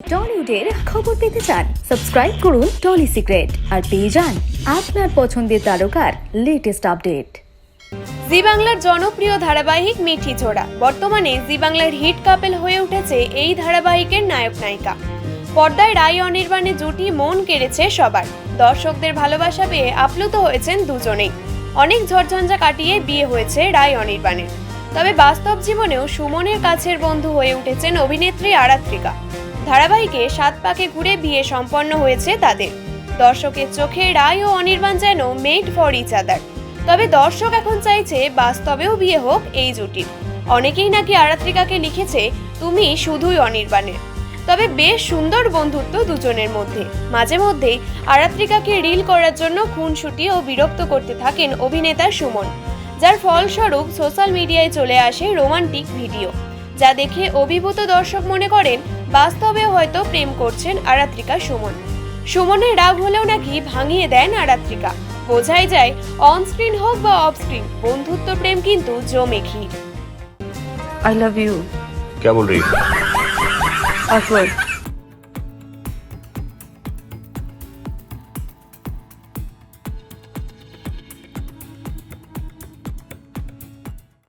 টলিউডের খবর পেতে চান, সাবস্ক্রাইব করুন টলি সিক্রেট আর পেয়ে যান আপনার পছন্দের তারকার লেটেস্ট আপডেট জি বাংলার জনপ্রিয় ধারাবাহিক মিঠি ছোড়া। বর্তমানে জি বাংলার হিট কাপেল হয়ে উঠেছে এই ধারাবাহিকের নায়ক নায়িকা। পর্দায় রায় অনির্বাণে জুটি মন কেড়েছে সবার। দর্শকদের ভালোবাসা পেয়ে আপ্লুত হয়েছেন দুজনেই। অনেক ঝড়ঝঞ্ঝা কাটিয়ে বিয়ে হয়েছে রায় অনির্বাণের। তবে বাস্তব জীবনেও সুমনের কাছের বন্ধু হয়ে উঠেছেন অভিনেত্রী আরাত্রিকা। ধারাবাহিকে সাত পাকে ঘুরে বিয়ে সম্পন্ন হয়েছে তাদের। দর্শকের চোখে রায় ও অনির্বাণ যেন মেড ফর ইচ আদার তবে দর্শক এখন চাইছে বাস্তবেও বিয়ে হোক এই জুটির অনেকেই নাকি আরাত্রিকাকে লিখেছে, তুমি শুধুই অনির্বাণের। তবে বেশ সুন্দর বন্ধুত্ব দুজনের মধ্যে। মাঝে মধ্যেই আরাত্রিকাকে রিল করার জন্য খুনসুটি ও বিরক্ত করতে থাকেন অভিনেতা সুমন, যার ফলস্বরূপ সোশ্যাল মিডিয়ায় চলে আসে রোমান্টিক ভিডিও যা দেখে অভিভূত দর্শক মনে করেন বাস্তবেও হয়তো প্রেম করছেন আরাত্রিকা সুমন সুমনের রাগ হলেও নাকি ভাঙিয়ে দেন আরাত্রিকা বোঝাই যায় অন স্ক্রিন হোক বা অফ স্ক্রিন বন্ধুত্ব প্রেম কিন্তু জমে ক্ষীর आई लव यू क्या बोल रही है पासवर्ड